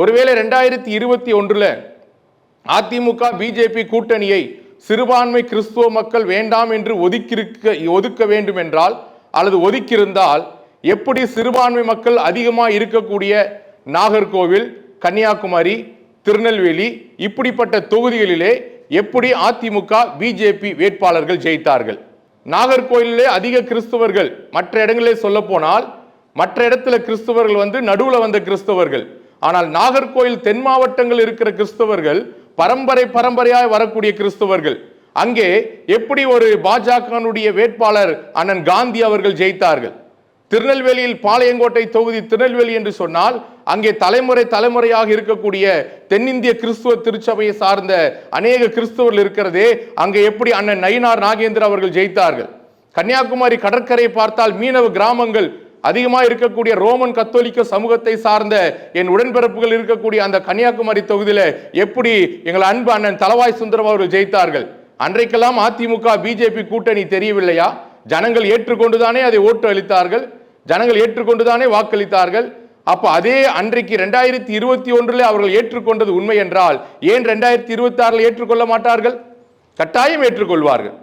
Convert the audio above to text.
ஒருவேளை ரெண்டாயிரத்தி இருபத்தி ஒன்றுல அதிமுக பிஜேபி கூட்டணியை சிறுபான்மை கிறிஸ்துவ மக்கள் வேண்டாம் என்று ஒதுக்கியிருக்க ஒதுக்க வேண்டும் என்றால் அல்லது ஒதுக்கியிருந்தால் எப்படி சிறுபான்மை மக்கள் அதிகமாக இருக்கக்கூடிய நாகர்கோவில் கன்னியாகுமரி திருநெல்வேலி இப்படிப்பட்ட தொகுதிகளிலே எப்படி அதிமுக பிஜேபி வேட்பாளர்கள் ஜெயித்தார்கள்? நாகர்கோவிலே அதிக கிறிஸ்தவர்கள் மற்ற இடங்களிலே சொல்ல போனால் மற்ற இடத்துல கிறிஸ்தவர்கள் வந்து நடுவில் வந்த கிறிஸ்தவர்கள் ஆனால் நாகர்கோயில் தென் மாவட்டங்கள் இருக்கிற கிறிஸ்தவர்கள் பரம்பரை பரம்பரையாய் வரக்கூடிய கிறிஸ்தவர்கள். அங்கே எப்படி ஒரு பாஜகனுடைய வேட்பாளர் அண்ணன் காந்தி அவர்கள் ஜெயித்தார்கள்? திருநெல்வேலியில் பாளையங்கோட்டை தொகுதி திருநெல்வேலி என்று சொன்னால் அங்கே தலைமுறை தலைமுறையாக இருக்கக்கூடிய தென்னிந்திய கிறிஸ்துவ திருச்சபையை சார்ந்த அநேக கிறிஸ்துவர்கள் இருக்கிறதே அங்கே எப்படி அண்ணன் நயினார் நாகேந்திர அவர்கள் ஜெயித்தார்கள்? கன்னியாகுமரி கடற்கரையை பார்த்தால் மீனவ கிராமங்கள் அதிகமாக இருக்கக்கூடிய ரோமன் கத்தோலிக்க சமூகத்தை சார்ந்த என் உடன்பிறப்புகள் இருக்கக்கூடிய அந்த கன்னியாகுமரி தொகுதியில் எப்படி எங்கள் அன்பு அண்ணன் தலவாய் சுந்தரம் அவர்கள் ஜெயித்தார்கள்? அன்றைக்கெல்லாம் அதிமுக பிஜேபி கூட்டணி தெரியவில்லையா? ஜனங்கள் ஏற்றுக்கொண்டுதானே அதை ஓட்டு அளித்தார்கள்? ஜனங்கள் ஏற்றுக்கொண்டுதானே வாக்களித்தார்கள்? அப்ப அதே அன்றைக்கு ரெண்டாயிரத்தி இருபத்தி ஒன்றில் அவர்கள் ஏற்றுக்கொண்டது உண்மை என்றால் ஏன் ரெண்டாயிரத்தி இருபத்தி ஆறில் ஏற்றுக்கொள்ள மாட்டார்கள்? கட்டாயம் ஏற்றுக்கொள்வார்கள்.